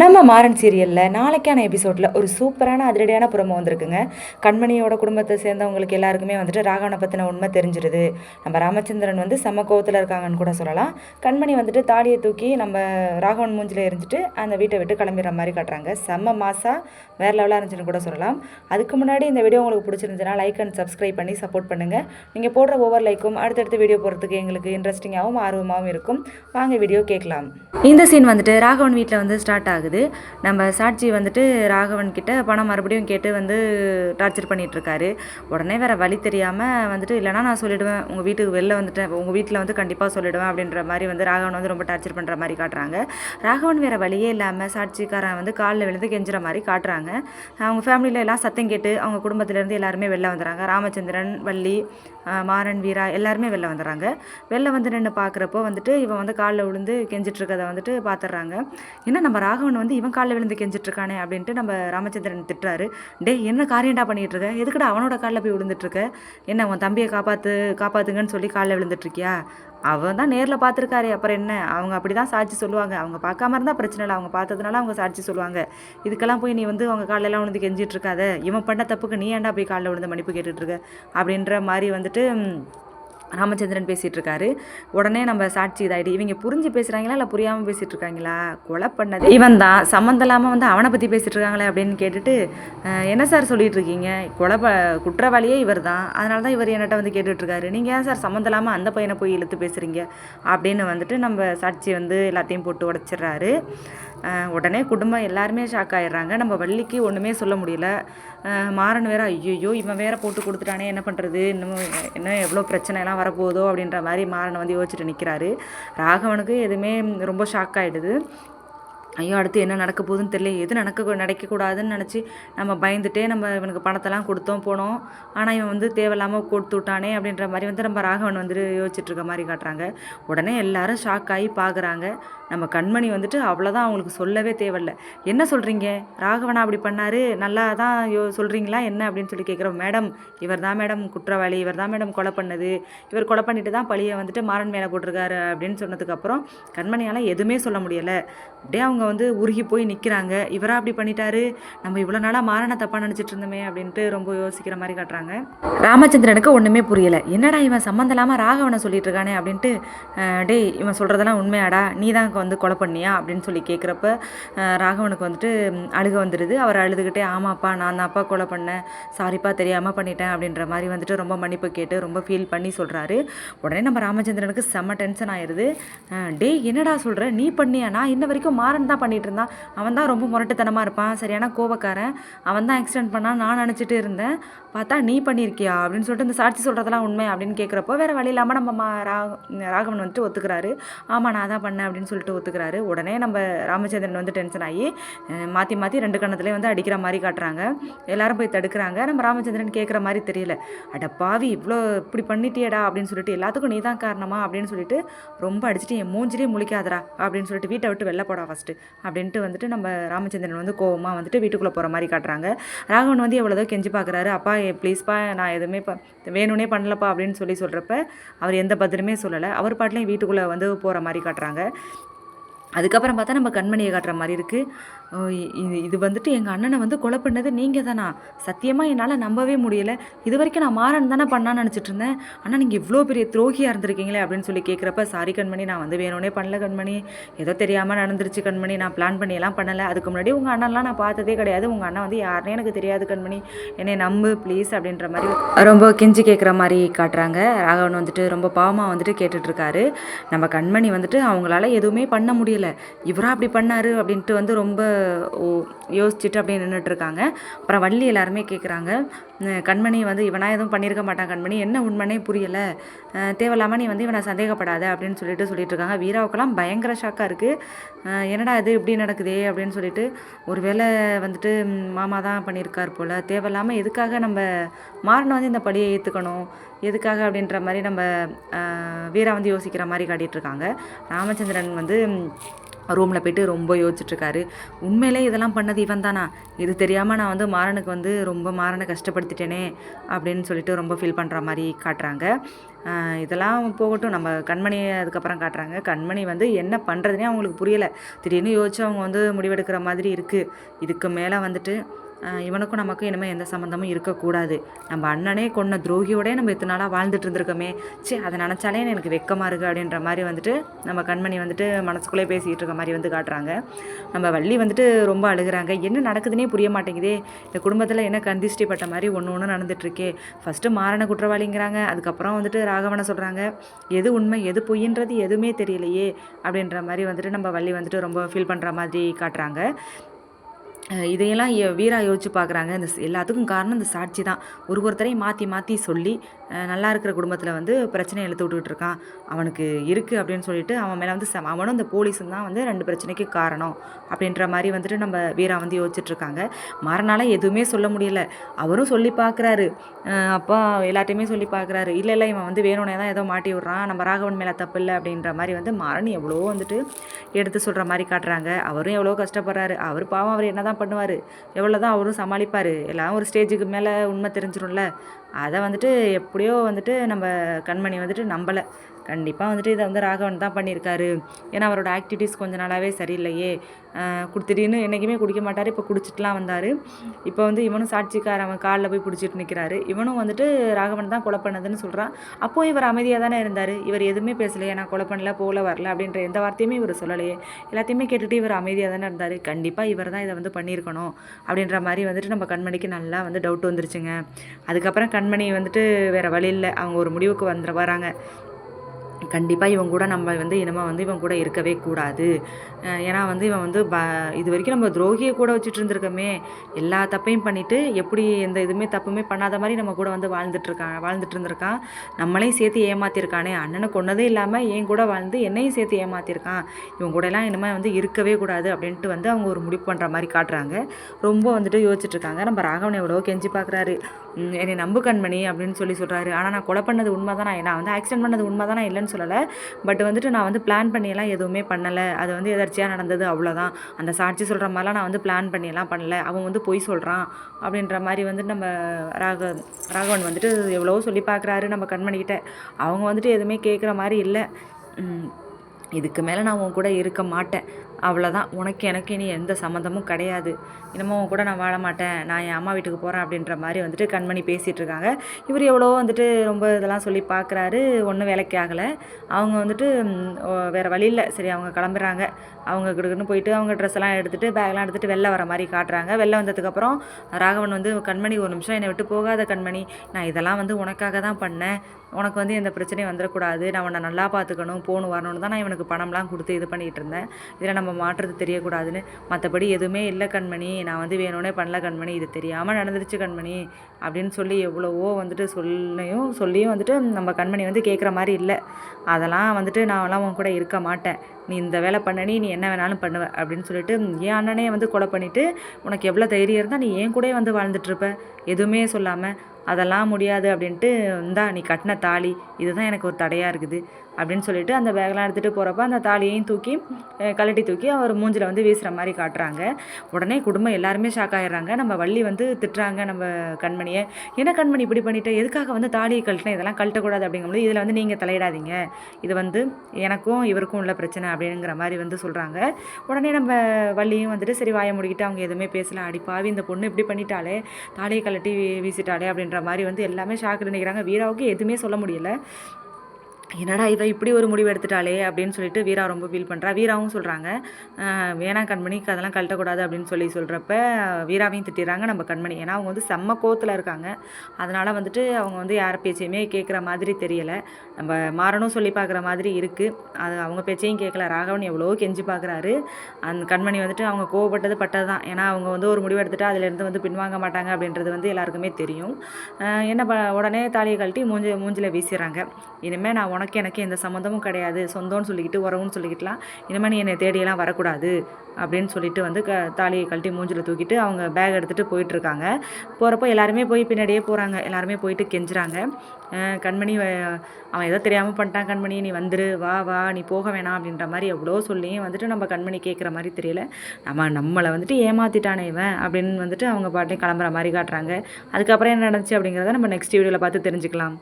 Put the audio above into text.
நம்ம மாறன் சீரியலில் நாளைக்கான எபிசோடில் ஒரு சூப்பரான அதிரடியான புறமோ வந்திருக்குங்க. கண்மணியோட குடும்பத்தை சேர்ந்தவங்களுக்கு எல்லாருக்குமே வந்துட்டு ராகவனை பற்றின உண்மை தெரிஞ்சிருது. நம்ம ராமச்சந்திரன் வந்து செம்ம கோவத்தில் இருக்காங்கன்னு கூட சொல்லலாம். கண்மணி வந்துட்டு தாலியை தூக்கி நம்ம ராகவன் மூஞ்சில் எரிஞ்சிட்டு அந்த வீட்டை விட்டு கிளம்பிடுற மாதிரி காட்டுறாங்க. செம்ம மாசா வேறு லெவலாக இருந்துச்சுன்னு கூட சொல்லலாம். அதுக்கு முன்னாடி இந்த வீடியோ உங்களுக்கு பிடிச்சிருந்துச்சுன்னா லைக் அண்ட் சப்ஸ்கிரைப் பண்ணி சப்போர்ட் பண்ணுங்கள் நீங்கள் போடுற ஒவ்வொரு லைக்கும் அடுத்தடுத்த வீடியோ போகிறதுக்கு எங்களுக்கு இன்ட்ரெஸ்டிங்காகவும் ஆர்வமாகவும் இருக்கும். வாங்க வீடியோ கேட்கலாம். இந்த சீன் வந்துட்டு ராகவன் வீட்டில் வந்து ஸ்டார்ட் ஆகுது நம்ம சாட்சி வந்துட்டு ராகவன் கிட்ட பணம் மறுபடியும் கேட்டு வந்து டார்ச்சர் பண்ணிகிட்ருக்காரு உடனே வேறு வழி தெரியாமல் வந்துட்டு இல்லைனா நான் சொல்லிவிடுவேன் உங்கள் வீட்டுக்கு வெளில வந்துட்டேன். உங்கள் வீட்டில் வந்து கண்டிப்பாக சொல்லிவிடுவேன் அப்படின்ற மாதிரி வந்து ராகவன் வந்து ரொம்ப டார்ச்சர் பண்ணுற மாதிரி காட்டுறாங்க. ராகவன் வேறு வழியே இல்லாமல் சாட்சிக்காரன் வந்து காலில் விழுந்து கெஞ்சுற மாதிரி காட்டுறாங்க. அவங்க ஃபேமிலியில் எல்லாம் சத்தம் கேட்டு அவங்க குடும்பத்திலேருந்து எல்லாருமே வெளில வந்துடுறாங்க ராமச்சந்திரன் வள்ளி மாறன் வீரா எல்லாருமே வெளில வந்துடுறாங்க வெளில வந்து நின்று பார்க்குறப்போ வந்துட்டு இவன் வந்து காலில் விழுந்து கெஞ்சிட்ருக்கதை வந்துட்டு பார்த்துட்றாங்க என்ன நம்ம ராகவன் வந்து இவன் காலில் விழுந்து கெஞ்சிட்ருக்கானே அப்படின்ட்டு நம்ம ராமச்சந்திரன் திட்டுறாரு. டேய் என்ன காரியண்டா பண்ணிகிட்டு இருக்க எதுக்குடா அவனோட காலில் போய் விழுந்துட்டுருக்க என்ன உன் தம்பியை காப்பாற்று காப்பாற்றுங்கன்னு சொல்லி காலில் விழுந்துட்டுருக்கியா அவன் தான் நேரில் பார்த்துருக்காரு அப்புறம் என்ன? அவங்க அப்படி தான் சாட்சி சொல்லுவாங்க. அவங்க பார்க்காம இருந்தால் பிரச்சனை இல்லை. அவங்க பார்த்ததுனால அவங்க சாட்சி சொல்லுவாங்க. இதுக்கெல்லாம் போய் நீ வந்து அவங்க காலெல்லாம் விழுந்து கெஞ்சிட்டு இருக்காத இவன் பண்ண தப்புக்கு நீ ஏன்டா போய் காலில் விழுந்து மன்னிப்பு கேட்டுட்ருக்க? அப்படின்ற மாதிரி வந்துட்டு ராமச்சந்திரன் பேசிகிட்டு இருக்காரு உடனே நம்ம சாட்சி இதாகிட்டு இவங்க புரிஞ்சு பேசுகிறாங்களா இல்லை புரியாமல் பேசிகிட்டு இருக்காங்களா கொலை பண்ணது இவன் தான் சம்மந்தம் இல்லாமல் வந்து அவனை பற்றி பேசிகிட்டு இருக்காங்களே அப்படின்னு கேட்டுட்டு என்ன சார் சொல்லிகிட்டு இருக்கீங்க கொலை ப குற்றவாளியே இவர் தான் அதனால தான் இவர் என்கிட்ட வந்து கேட்டுட்ருக்காரு நீங்கள் ஏன் சார் சம்மந்தம் இல்லாமல் அந்த பையனை போய் இழுத்து பேசுகிறீங்க அப்படின்னு வந்துட்டு நம்ம சாட்சி வந்து எல்லாத்தையும் போட்டு உடச்சிடுறாரு. உடனே குடும்பம் எல்லாருமே ஷாக் ஆகிடுறாங்க நம்ம வள்ளிக்கு ஒன்றுமே சொல்ல முடியல. மாறன் வேற ஐயோ இவன் வேற போட்டு கொடுத்துட்டானே என்ன பண்ணுறது இன்னும் இன்னும் எவ்வளோ பிரச்சனைலாம் வரப்போதோ அப்படின்ற மாதிரி மாறன் வந்து யோசிச்சுட்டு நிற்கிறாரு ராகவனுக்கு எதுவுமே ரொம்ப ஷாக் ஆகிடுது ஐயோ அடுத்து என்ன நடக்க போகுதுன்னு தெரியல. எது நடக்க நடக்கக்கூடாதுன்னு நினச்சி நம்ம பயந்துட்டே நம்ம இவனுக்கு பணத்தெல்லாம் கொடுத்தோம் போனோம். ஆனால் இவன் வந்து தேவையில்லாமல் கொடுத்து விட்டானே அப்படின்ற மாதிரி வந்து நம்ம ராகவன் வந்துட்டு யோசிச்சுட்ருக்க மாதிரி காட்டுறாங்க. உடனே எல்லாரும் ஷாக் ஆகி பார்க்குறாங்க நம்ம கண்மணி வந்துட்டு அவ்வளோதான் அவங்களுக்கு சொல்லவே தேவையில்ல. என்ன சொல்கிறீங்க ராகவனா அப்படி பண்ணாரு? நல்லா தான் யோ சொல்கிறீங்களா என்ன? அப்படின்னு சொல்லி கேட்குறோம் மேடம் இவர் தான் மேடம் குற்றவாளி. இவர் தான் மேடம் கொலை பண்ணது. இவர் கொலை பண்ணிட்டு தான் பழியை வந்துட்டு மாறன் மேலே போட்டிருக்காரு. அப்படின்னு சொன்னதுக்கப்புறம் கண்மணியால் எதுவுமே சொல்ல முடியலை. அப்படியே அவங்க வந்து உருகி போய் நிற்கிறாங்க இவராக அப்படி பண்ணிட்டாரு? நம்ம இவ்வளோ நாளாக மாறனை தப்பாக நினச்சிட்டு இருந்தோமே அப்படின்ட்டு ரொம்ப யோசிக்கிற மாதிரி காட்டுறாங்க. ராமச்சந்திரனுக்கு ஒன்றுமே புரியலை. என்னடா இவன் சம்மந்தம் இல்லாமல் ராகவனை சொல்லிட்டு இருக்கானே அப்படின்ட்டு டேய் இவன் சொல்கிறதெல்லாம் உண்மையாடா? நீ தான் வந்து கொலை பண்ணியா? அப்படின்னு சொல்லி கேட்குறப்ப ராகவனுக்கு வந்துட்டு அழுக வந்துடுது அவர் அழுதுகிட்டே ஆமாப்பா நான் தான்ப்பா கொலை பண்ணேன். சாரிப்பா தெரியாமல் பண்ணிட்டேன். அப்படின்ற மாதிரி வந்துட்டு ரொம்ப மன்னிப்பு கேட்டு ரொம்ப ஃபீல் பண்ணி சொல்கிறாரு உடனே நம்ம ராமச்சந்திரனுக்கு செம்ம டென்ஷன் ஆயிடுது டேய் என்னடா சொல்கிற நீ பண்ணியா? நான் இன்ன வரைக்கும் மாறன் தான் பண்ணிட்டு இருந்தான் அவன் தான் ரொம்ப முரட்டுத்தனமாக இருப்பான். சரியான கோபக்காரன் அவன் தான் ஆக்சிடென்ட் பண்ணான் நான் நினச்சிட்டு இருந்தேன். பார்த்தா நீ பண்ணியிருக்கியா? அப்படின்னு சொல்லிட்டு இந்த சாட்சி சொல்கிறதெல்லாம் உண்மை அப்படின்னு கேட்குறப்போ வேறு வழி இல்லாமல் நம்ம மா ராக ராகவன் வந்துட்டு ஒத்துக்கிறாரு. ஆமாம் நான் தான் பண்ணேன் அப்படின்னு சொல்லிட்டு ஒத்துக்கிறாரு. உடனே நம்ம ராமச்சந்திரன் வந்து டென்ஷன் ஆகி மாற்றி மாற்றி ரெண்டு கண்ணத்துலேயே வந்து அடிக்கிற மாதிரி காட்டுறாங்க. எல்லாரும் போய் தடுக்கிறாங்க. நம்ம ராமச்சந்திரன் கேட்குற மாதிரி தெரியல. அட பாவி இவ்வளோ இப்படி பண்ணிட்டியடா அப்படின்னு சொல்லிட்டு எல்லாத்துக்கும் நீ தான் காரணமா அப்படின்னு சொல்லிட்டு ரொம்ப அடிச்சுட்டு என் மூஞ்சிலே முழிக்காதடா அப்படின்னு சொல்லிட்டு வீட்டை விட்டு வெளில போடா ஃபஸ்ட்டு அப்படின்ட்டு வந்துட்டு நம்ம ராமச்சந்திரன் வந்து கோவமாக வந்துட்டு வீட்டுக்குள்ளே போகிற மாதிரி காட்டுறாங்க. ராகவன் வந்து எவ்வளோதோ கெஞ்சி பார்க்குறாரு அப்பா ப்ளீஸ்ப்பா நான் எதுவுமே ப வேணும்னே பண்ணலப்பா அப்படின்னு சொல்லி சொல்கிறப்ப அவர் எந்த பதிலுமே சொல்லலை. அவர் பாட்டிலையும் வீட்டுக்குள்ளே வந்து போகிற மாதிரி காட்டுறாங்க. அதுக்கப்புறம் பார்த்தா நம்ம கண்மணியை காட்டுற மாதிரி இருக்குது இது இது வந்துட்டு எங்கள் அண்ணனை வந்து கொலை பண்ணது நீங்கள் தானா? சத்தியமாக என்னால் நம்பவே முடியல. இது வரைக்கும் நான் மாறன் தானே பண்ணான்னு நினச்சிட்டு இருந்தேன். ஆனால் நீங்கள் இவ்வளோ பெரிய துரோகியாக இருந்திருக்கீங்களே அப்படின்னு சொல்லி கேட்குறப்ப சாரி கண்மணி நான் வந்து வேணும்னே பண்ணல கண்மணி. ஏதோ தெரியாமல் நடந்துருச்சு கண்மணி. நான் பிளான் பண்ணியெல்லாம் பண்ணலை. அதுக்கு முன்னாடி உங்கள் அண்ணன்லாம் நான் பார்த்ததே கிடையாது. உங்கள் அண்ணன் வந்து யாருனே எனக்கு தெரியாது கண்மணி. என்னை நம்பு ப்ளீஸ் அப்படின்ற மாதிரி ரொம்ப கெஞ்சி கேட்குற மாதிரி காட்டுறாங்க. ராகவன் வந்துட்டு ரொம்ப பாவமாக வந்துட்டு கேட்டுட்ருக்காரு நம்ம கண்மணி வந்துட்டு அவங்களால எதுவுமே பண்ண முடியல. இவரா அப்படி பண்ணாரு அப்படின்ட்டு வந்து ரொம்ப ஓ- யோசிச்சுட்டு அப்படியே நின்றுட்டுருக்காங்க அப்புறம் வள்ளி எல்லாருமே கேட்குறாங்க கண்மணி வந்து இவனாக எதுவும் பண்ணியிருக்க மாட்டான் கண்மணி. என்ன உண்மைனே புரியலை. தேவையில்லாமல் நீ வந்து இவனை சந்தேகப்படாத அப்படின்னு சொல்லிட்டு சொல்லிட்டு இருக்காங்க வீராவுக்கெல்லாம் பயங்கர ஷாக்காக இருக்குது என்னடா இது? இப்படி நடக்குதே? அப்படின்னு சொல்லிட்டு ஒருவேளை வந்துட்டு மாமா தான் பண்ணியிருக்கார் போல். தேவையில்லாமல் எதுக்காக நம்ம மாறனை வந்து இந்த பழியை ஏற்றுக்கணும் எதுக்காக? அப்படின்ற மாதிரி நம்ம வீரா வந்து யோசிக்கிற மாதிரி காட்டிகிட்டு இருக்காங்க. ராமச்சந்திரன் வந்து ரூமில் போயிட்டு ரொம்ப யோசிச்சுட்ருக்காரு. உண்மையிலே இதெல்லாம் பண்ணது இவன் தானா இது தெரியாமல் நான் வந்து மாறனுக்கு வந்து ரொம்ப மாறனை கஷ்டப்படுத்திட்டேனே அப்படின்னு சொல்லிட்டு ரொம்ப ஃபீல் பண்ணுற மாதிரி காட்டுறாங்க. இதெல்லாம் போகட்டும். நம்ம கண்மணி அதுக்கப்புறம் காட்டுறாங்க. கண்மணி வந்து என்ன பண்ணுறதுனே அவங்களுக்கு புரியலை. திடீர்னு யோசிச்சு அவங்க வந்து முடிவெடுக்கிற மாதிரி இருக்குது இதுக்கு மேலே வந்துட்டு இவனுக்கும் நமக்கும் இனிமேல் எந்த சம்மந்தமும் இருக்கக்கூடாது. நம்ம அண்ணனே கொன்ன துரோகியோடே நம்ம இத்தனை நாளாக வாழ்ந்துட்டு இருந்திருக்கோமே. சே அதை நினச்சாலே எனக்கு வெக்கமாக இருக்குது அப்படின்ற மாதிரி வந்துட்டு நம்ம கண்மணி வந்துட்டு மனசுக்குள்ளே பேசிக்கிட்டு இருக்க மாதிரி வந்து காட்டுறாங்க. நம்ம வள்ளி வந்துட்டு ரொம்ப அழுகுறாங்க. என்ன நடக்குதுன்னே புரிய மாட்டேங்குதே. இந்த குடும்பத்தில் என்ன கந்திஷ்டி பட்ட மாதிரி ஒன்று ஒன்று நடந்துட்டுருக்கே. ஃபஸ்ட்டு மாறன குற்றவாளிங்கிறாங்க. அதுக்கப்புறம் வந்துட்டு ராகவனை சொல்கிறாங்க எது உண்மை எது பொய்ன்றது எதுவுமே தெரியலையே அப்படின்ற மாதிரி வந்துட்டு நம்ம வள்ளி வந்துட்டு ரொம்ப ஃபீல் பண்ணுற மாதிரி காட்டுறாங்க. இதையெல்லாம் வீரா யோசிச்சு பார்க்குறாங்க இந்த எல்லாத்துக்கும் காரணம் இந்த சாட்சி தான். ஒரு ஒருத்தரையும் மாற்றி மாற்றி சொல்லி நல்லா இருக்கிற குடும்பத்தில் வந்து பிரச்சனையை இழுத்து விட்டுக்கிட்டு இருக்கான். அவனுக்கு இருக்குது அப்படின்னு சொல்லிட்டு அவன் மேலே வந்து ச அவனும் இந்த போலீஸும் தான் வந்து ரெண்டு பிரச்சனைக்கு காரணம் அப்படின்ற மாதிரி வந்துட்டு நம்ம வீரா வந்து யோசிச்சுட்ருக்காங்க மறுநாள் எதுவுமே சொல்ல முடியல. அவரும் சொல்லி பார்க்குறாரு அப்பா எல்லாத்தையுமே சொல்லி பார்க்குறாரு இல்லை இல்லை இவன் வந்து வேணும்னே தான் ஏதோ மாட்டி விட்றான். நம்ம ராகவன் மேலே தப்பு இல்லை அப்படின்ற மாதிரி வந்து மரணி எவ்வளோ வந்துட்டு எடுத்து சொல்கிற மாதிரி காட்டுறாங்க. அவரும் எவ்வளோ கஷ்டப்படுறாரு. அவர் பாவம் அவர் என்ன தான் பண்ணுவார். எவ்வளோ தான் அவரும் சமாளிப்பார். எல்லாம் ஒரு ஸ்டேஜுக்கு மேலே உண்மை தெரிஞ்சிடும்ல அதை வந்துட்டு எப்படியோ வந்துட்டு நம்ம கண்மணி வந்துட்டு நம்பலை. கண்டிப்பாக வந்துட்டு இதை வந்து ராகவன் தான் பண்ணியிருக்காரு. ஏன்னா அவரோட ஆக்டிவிட்டீஸ் கொஞ்ச நாளாகவே சரியில்லையே. கொடுத்துட்டின்னு என்றைக்குமே குடிக்க மாட்டார். இப்போ குடிச்சிட்டுலாம் வந்தார். இப்போ வந்து இவனும் சாட்சிக்கார அவன் காலில் போய் பிடிச்சிட்டு நிற்கிறாரு இவனும் வந்துட்டு ராகவன் தான் கொலை பண்ணதுன்னு சொல்கிறான் அப்போ இவர் அமைதியாக தானே இருந்தார். இவர் எதுவுமே பேசலையே. நான் கொலை பண்ணல போகல வரல அப்படின்ற எந்த வார்த்தையுமே இவர் சொல்லலையே. எல்லாத்தையுமே கேட்டுட்டு இவர் அமைதியாக தானே இருந்தார். கண்டிப்பாக இவர் தான் இதை வந்து பண்ணியிருக்கணும் அப்படின்ற மாதிரி வந்துட்டு நம்ம கண்மணிக்கு நல்லா வந்து டவுட் வந்துருச்சுங்க. அதுக்கப்புறம் கண்மணி வந்துட்டு வேறு வழி இல்லை. அவங்க ஒரு முடிவுக்கு வந்துட வராங்க. கண்டிப்பாக இவன் கூட நம்ம வந்து இனிமேல் வந்து இவன் கூட இருக்கவே கூடாது. ஏன்னா வந்து இவன் வந்து ப இது வரைக்கும் நம்ம துரோகியை கூட வச்சுட்டு இருந்திருக்கோமே. எல்லா தப்பையும் பண்ணிவிட்டு எப்படி எந்த இதுவுமே தப்புமே பண்ணாத மாதிரி நம்ம கூட வந்து வாழ்ந்துட்டுருக்கான் வாழ்ந்துட்டு இருந்திருக்கான். நம்மளையும் சேர்த்து ஏமாற்றிருக்கானே அண்ணனை கொன்னதே இல்லாமல் என் கூட வாழ்ந்து என்னையும் சேர்த்து ஏமாற்றிருக்கான் இவன் கூடலாம் இனிமேல் வந்து இருக்கவே கூடாது அப்படின்ட்டு வந்து அவங்க ஒரு முடிவு பண்ணுற மாதிரி காட்டுறாங்க. ரொம்ப வந்துட்டு யோசிச்சுட்ருக்காங்க நம்ம ராகவனை எவ்வளோ கெஞ்சி பார்க்குறாரு என்னை நம்பு கண்மணி அப்படின்னு சொல்லி சொல்கிறாரு ஆனால் நான் கொலை பண்ணது உண்மை தான் நான் வந்து ஆக்சிடென்ட் பண்ணது உண்மை தான் நான் இல்லைன்னு சொல்லலை. பட் வந்துட்டு நான் வந்து பிளான் பண்ணியெல்லாம் எதுவுமே பண்ணலை. அது வந்து எதர்ச்சியாக நடந்தது அவ்வளோதான் அந்த சாட்சி சொல்கிற மாதிரிலாம் நான் வந்து பிளான் பண்ணியெல்லாம் பண்ணல. அவன் வந்து பொய் சொல்கிறான் அப்படின்ற மாதிரி வந்துட்டு நம்ம ராக ராகவன் வந்துட்டு எவ்வளவோ சொல்லி பார்க்குறாரு நம்ம கண்மணிக்கிட்ட அவங்க வந்துட்டு எதுவுமே கேட்குற மாதிரி இல்லை. இதுக்கு மேலே நான் உன் கூட இருக்க மாட்டேன். அவ்வளோதான் உனக்கு எனக்கு இனி எந்த சம்மந்தமும் கிடையாது. இனிமே உன் கூட நான் வாழ மாட்டேன். நான் என் அம்மா வீட்டுக்கு போகிறேன் அப்படின்ற மாதிரி வந்துட்டு கண்மணி பேசிகிட்டு இருக்காங்க. இவர் எவ்வளோ வந்துட்டு ரொம்ப இதெல்லாம் சொல்லி பார்க்குறாரு ஒன்றும் வேலைக்கு ஆகலை. அவங்க வந்துட்டு வேறு வழி இல்லை. சரி அவங்க கிளம்புறாங்க. அவங்க கிட்டக்குன்னு போயிட்டு அவங்க ட்ரெஸ் எல்லாம் எடுத்துகிட்டு பேக்லாம் எடுத்துகிட்டு வெளில வர மாதிரி காட்டுறாங்க. வெளில வந்ததுக்கப்புறம் ராகவன் வந்து கண்மணி ஒரு நிமிஷம் என்னை விட்டு போகாத கண்மணி. நான் இதெல்லாம் வந்து உனக்காக தான் பண்ணேன். உனக்கு வந்து எந்த பிரச்சனையும் வந்துடக்கூடாது. நான் உன்னை நல்லா பார்த்துக்கணும் போகணும் வரணும்னு தான் நான் இவனுக்கு பணம்லாம் கொடுத்து இது பண்ணிகிட்டு இருந்தேன். இதில் நம்ம மாற்றுறது தெரியக்கூடாதுன்னு. மற்றபடி எதுவுமே இல்லை கண்மணி. நான் வந்து வேணும்னே பண்ணல கண்மணி. இது தெரியாமல் நடந்துருச்சு கண்மணி. அப்படின்னு சொல்லி எவ்வளவோ வந்துட்டு சொல்லியும் சொல்லியும் வந்துட்டு நம்ம கண்மணி வந்து கேட்குற மாதிரி இல்லை. அதெல்லாம் வந்துட்டு நான்லாம் உன் கூட இருக்க மாட்டேன். நீ இந்த வேலை பண்ணனி நீ என்ன வேணாலும் பண்ணுவ அப்படின்னு சொல்லிட்டு என் அண்ணனே வந்து கொலை பண்ணிவிட்டு உனக்கு எவ்வளோ தைரியம் இருந்தால் நீ ஏன் கூடயே வந்து வாழ்ந்துட்டுருப்ப எதுவுமே சொல்லாமல் அதெல்லாம் முடியாது அப்படின்ட்டு இந்தா நீ கட்டின தாலி. இதுதான் எனக்கு ஒரு தடையாக இருக்குது. அப்படின்னு சொல்லிட்டு அந்த பேக்லாம் எடுத்துகிட்டு போகிறப்ப அந்த தாலியையும் தூக்கி கழட்டி தூக்கி அவர் மூஞ்சில் வந்து வீசுகிற மாதிரி காட்டுறாங்க. உடனே குடும்பம் எல்லாருமே ஷாக் ஆகிடுறாங்க நம்ம வள்ளி வந்து திட்டுறாங்க நம்ம கண்மணியை. என்ன கண்மணி இப்படி பண்ணிட்டு? எதுக்காக வந்து தாலியை கழட்டினா? இதெல்லாம் கழட்டக்கூடாது அப்படிங்கும்போது இதில் வந்து நீங்கள் தலையிடாதீங்க. இது வந்து எனக்கும் இவருக்கும் உள்ள பிரச்சனை அப்படிங்கிற மாதிரி வந்து சொல்கிறாங்க உடனே நம்ம வள்ளியும் வந்துட்டு சரி வாயை முடிக்கிட்டு அவங்க எதுவுமே பேசலாம் அடி பாவி இந்த பொண்ணு இப்படி பண்ணிட்டாலே தாலியை கழட்டி வீசிட்டாலே அப்படின்ற மாதிரி வந்து எல்லாமே ஷாக்கில் நிற்கிறாங்க வீராவுக்கு எதுவுமே சொல்ல முடியல. என்னடா இவ இப்படி ஒரு முடிவு எடுத்துட்டாளே அப்படின்னு சொல்லிட்டு வீரா ரொம்ப ஃபீல் பண்ணுறா வீராவும் சொல்கிறாங்க வேணாம் கண்மணிக்கு அதெல்லாம் கழட்டக்கூடாது அப்படின்னு சொல்லி சொல்கிறப்ப வீராவையும் திட்டிடுறாங்க நம்ம கண்மணி. ஏன்னா அவங்க வந்து செம்ம கோத்தில் இருக்காங்க. அதனால் வந்துட்டு அவங்க வந்து யார் பேச்சையுமே கேட்குற மாதிரி தெரியலை. நம்ம மாறணும் சொல்லி பார்க்குற மாதிரி இருக்குது அது அவங்க பேச்சையும் கேட்கல. ராகவன் எவ்வளோ கெஞ்சி பார்க்குறாரு. அந்த கண்மணி வந்துட்டு அவங்க கோவப்பட்டது பட்டது தான் ஏன்னா அவங்க வந்து ஒரு முடிவு எடுத்துட்டு அதுலேருந்து வந்து பின்வாங்க மாட்டாங்க அப்படின்றது வந்து எல்லாருக்குமே தெரியும். என்ன ப உடனே தாலியை கழட்டி மூஞ்சி மூஞ்சில் வீசிடுறாங்க. இனிமேல் நான் உனக்கு எனக்கு எந்த சம்மந்தமும் கிடையாது. சொந்தம்னு சொல்லிக்கிட்டு உறவுன்னு சொல்லிக்கிட்டுலாம் இனிமேல் நீ என்னை தேடியெல்லாம் வரக்கூடாது அப்படின்னு சொல்லிட்டு வந்து க தாலியை கழட்டி மூஞ்சில் தூக்கிட்டு அவங்க பேக் எடுத்துகிட்டு போயிட்டுருக்காங்க. போகிறப்போ எல்லாருமே போய் பின்னாடியே போகிறாங்க எல்லாருமே போயிட்டு கெஞ்சுறாங்க. கண்மணி அவன் ஏதோ தெரியாமல் பண்ணிட்டான் கண்மணி நீ வந்துரு வா வா நீ போக வேணாம் அப்படின்ற மாதிரி எவ்வளோ சொல்லியும் வந்துட்டு நம்ம கண்மணி கேட்குற மாதிரி தெரியல. நம்ம நம்மளை வந்துட்டு ஏமாத்திட்டானே இவன் அப்படின்னு வந்துட்டு அவங்க பாட்டையும் கிளம்புற மாதிரி காட்டுறாங்க. அதுக்கப்புறம் என்ன நடந்துச்சு அப்படிங்கிறத நம்ம நெக்ஸ்ட் வீடியோவில் பார்த்து தெரிஞ்சுக்கலாம்.